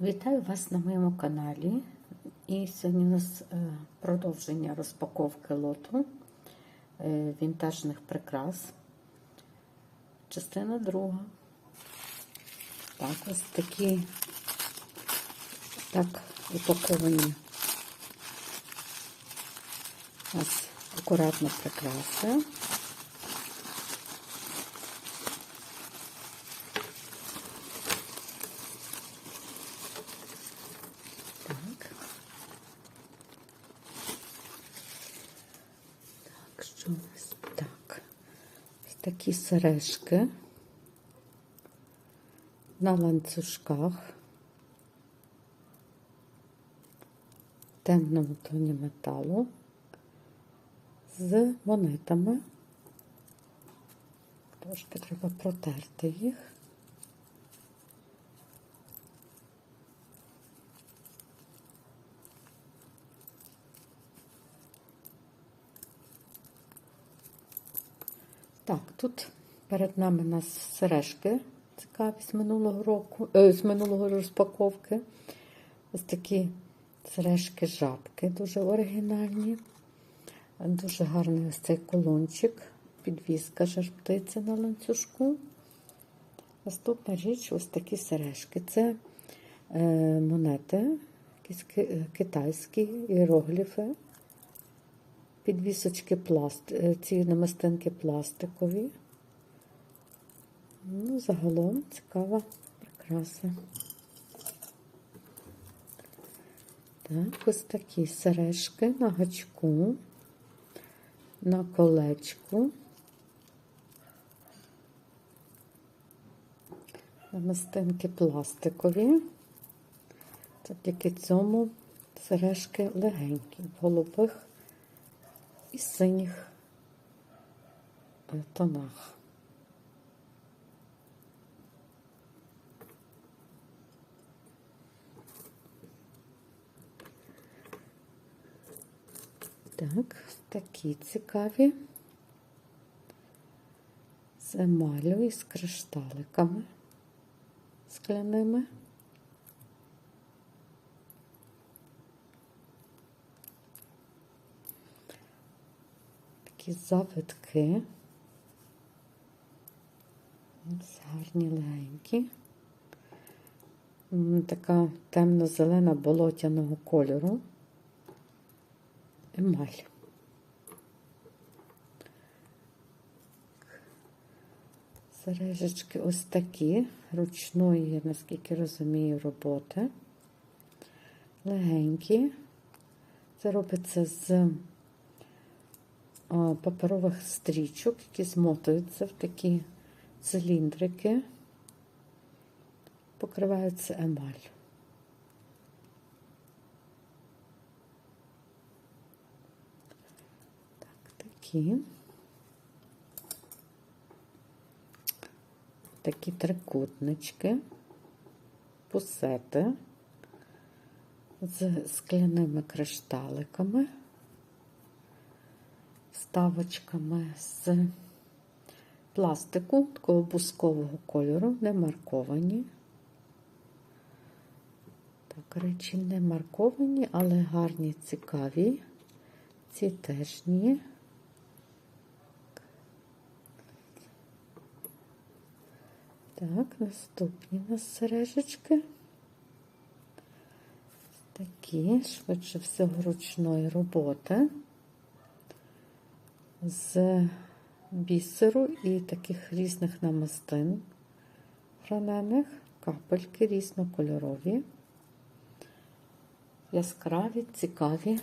Вітаю вас на моєму каналі. І сьогодні у нас е, продовження розпаковки лоту е, вінтажних прикрас. Частина друга. Так, ось такі так упаковані нас акуратно прикраси. Так. Так, що у нас? Так. Ось такі сережки на ланцюжках. Темному тоні металу з монетами. Трошки треба протерти їх. Так, тут перед нами у нас сережки цікаві з минулого року, е, з минулого розпаковки. Ось такі сережки жабки, дуже оригінальні. Дуже гарний ось цей колончик, підвіска жар-птиці на ланцюжку. Наступна річ ось такі сережки. Це е, монети, якісь китайські іерогліфи. Підвісочки пласт, е, ці намистинки пластикові. Ну, загалом цікава прикраса. Так, ось такі сережки на гачку, на колечку. Намистинки пластикові. Завдяки цьому сережки легенькі, в голубих і синіх тонах. Так, такі цікаві. З емалю і з кришталиками скляними. Такі завитки. Ось гарні легенькі. Така темно-зелена болотяного кольору. Емаль. Сережечки ось такі, ручної, наскільки розумію, роботи. Легенькі. Це робиться з паперових стрічок, які змотуються в такі циліндрики, покриваються емаль. Так, такі. Такі трикутнички, пусети з скляними кришталиками, вставочками з пластику такого бускового кольору, не марковані. Так, речі не марковані, але гарні, цікаві. Ці теж ні. Так, наступні у нас сережечки. Такі, швидше всього, ручної роботи з бісеру і таких різних намистин гранених, капельки різнокольорові, яскраві, цікаві,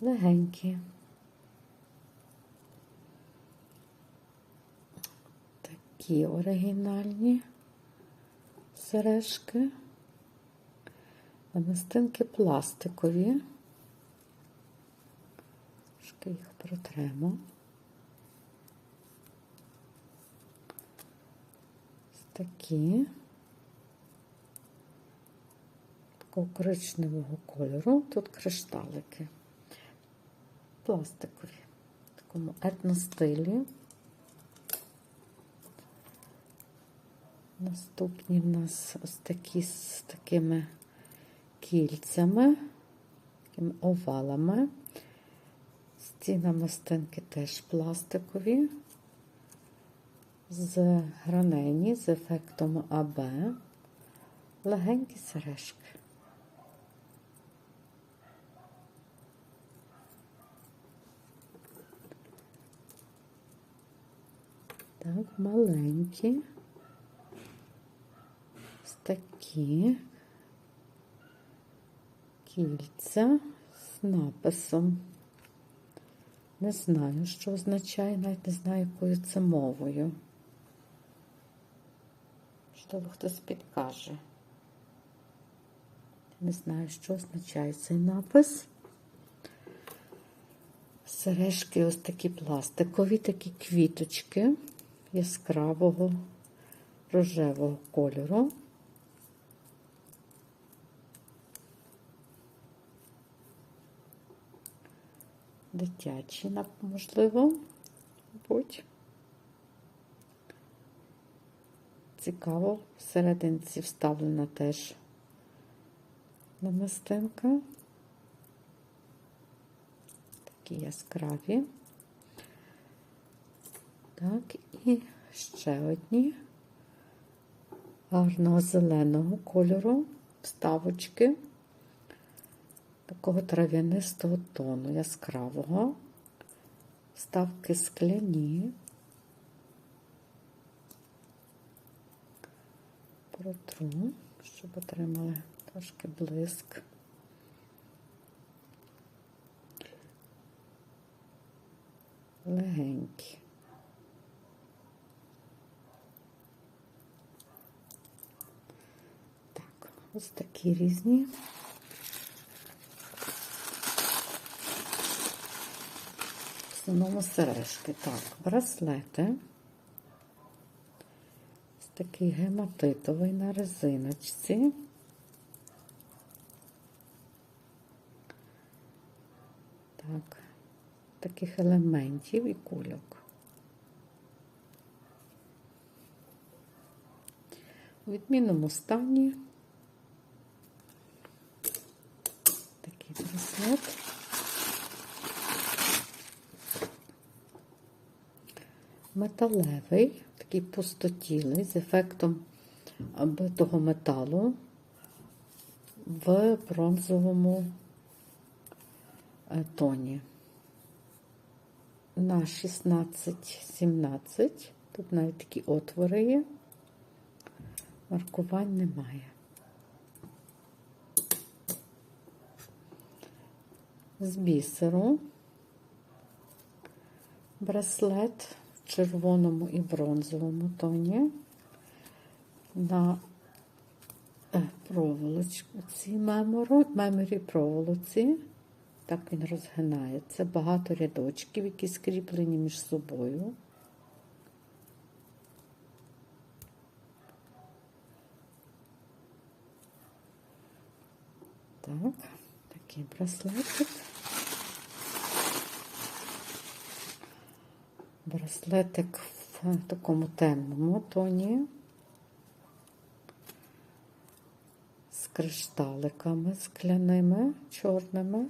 легенькі. Такі оригінальні сережки. Намистинки пластикові. Трошки їх протремо. Ось такі. Такого коричневого кольору. Тут кришталики. Пластикові. В такому етностилі. Наступні в нас ось такі з такими кільцями, такими овалами. Ці намистинки теж пластикові, з гранені, з ефектом АБ, легенькі сережки. Так, маленькі. Ось такі кільця з написом. Не знаю, що означає, навіть не знаю, якою це мовою. Можливо, хтось підкаже. Не знаю, що означає цей напис. Сережки ось такі пластикові, такі квіточки яскравого рожевого кольору. Дитячі, можливо, мабуть. Цікаво, всерединці вставлена теж намистинка. Такі яскраві. Так, і ще одні гарного зеленого кольору, вставочки, такого трав'янистого тону, яскравого, вставки скляні. Протру, щоб отримали трошки блиск. Легенькі. Так, ось такі різні. Основному сережки. Так, браслети. Ось такий гематитовий на резиночці. Так, таких елементів і кульок. У відмінному стані такий браслет. Металевий, такий пустотілий з ефектом битого металу в бронзовому тоні. На 16-17. Тут навіть такі отвори є. Маркувань немає. З бісеру браслет червоному і бронзовому тоні на проволочці меморі проволоці. Так він розгинається. Багато рядочків, які скріплені між собою. Так, такий браслетик. Браслетик в такому темному тоні. З кришталиками скляними, чорними.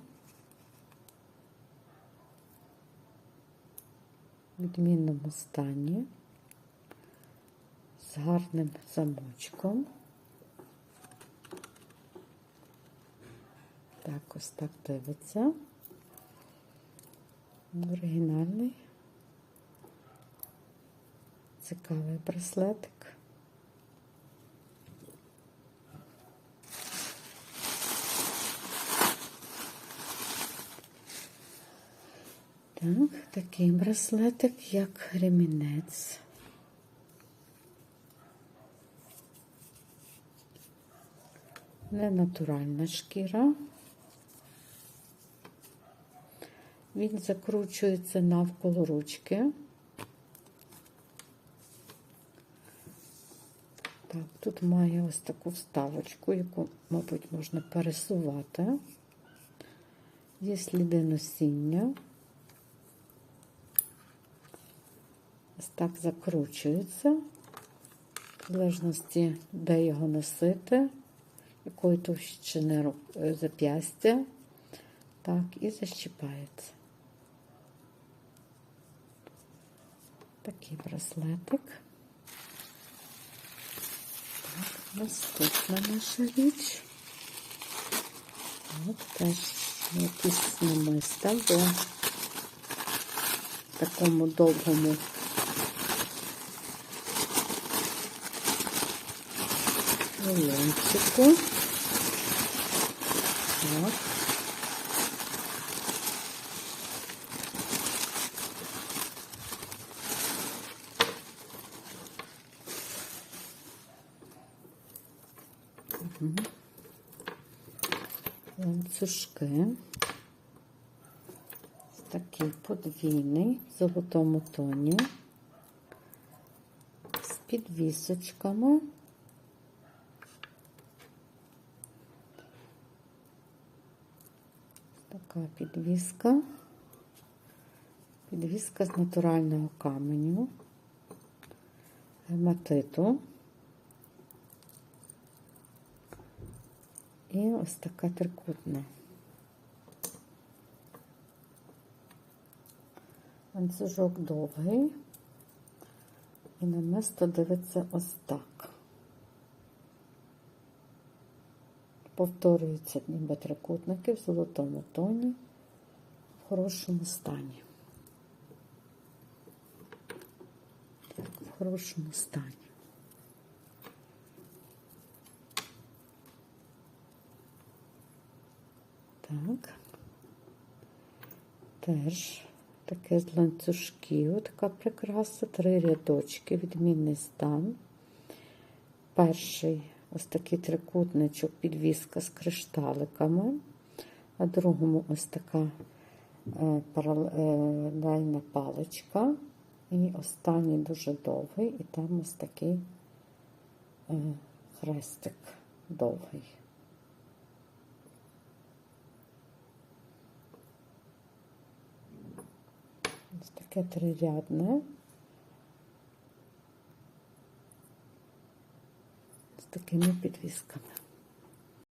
Відмінному стані, з гарним замочком. Так, ось так дивиться. Оригінальний, цікавий браслетик. Так, такий браслетик, як ремінець. Ненатуральна шкіра. Він закручується навколо ручки. Так, тут має ось таку вставочку, яку, мабуть, можна пересувати. Є сліди носіння. Ось так закручується. В залежності, де його носити, якої товщини е, зап'ястя. Так, і защіпається. Такий браслетик. Наступна наша річ. От теж якісь намиста в такому довгому лимончику. Так. Ланцюжки. Такий подвійний в золотому тоні з підвісочками. Така підвіска. Підвіска з натурального каменю, гематиту. І ось така трикутна. Ланцюжок довгий. І намисто дивиться ось так. Повторюються ніби трикутники в золотому тоні в хорошому стані. В хорошому стані. Так. Теж таке з ланцюжків, така прикраса, три рядочки, відмінний стан. Перший ось такий трикутничок, підвіска з кришталиками, а другому ось така е, паралельна паличка. І останній дуже довгий, і там ось такий е, хрестик довгий. Ось таке трирядне. З такими підвісками.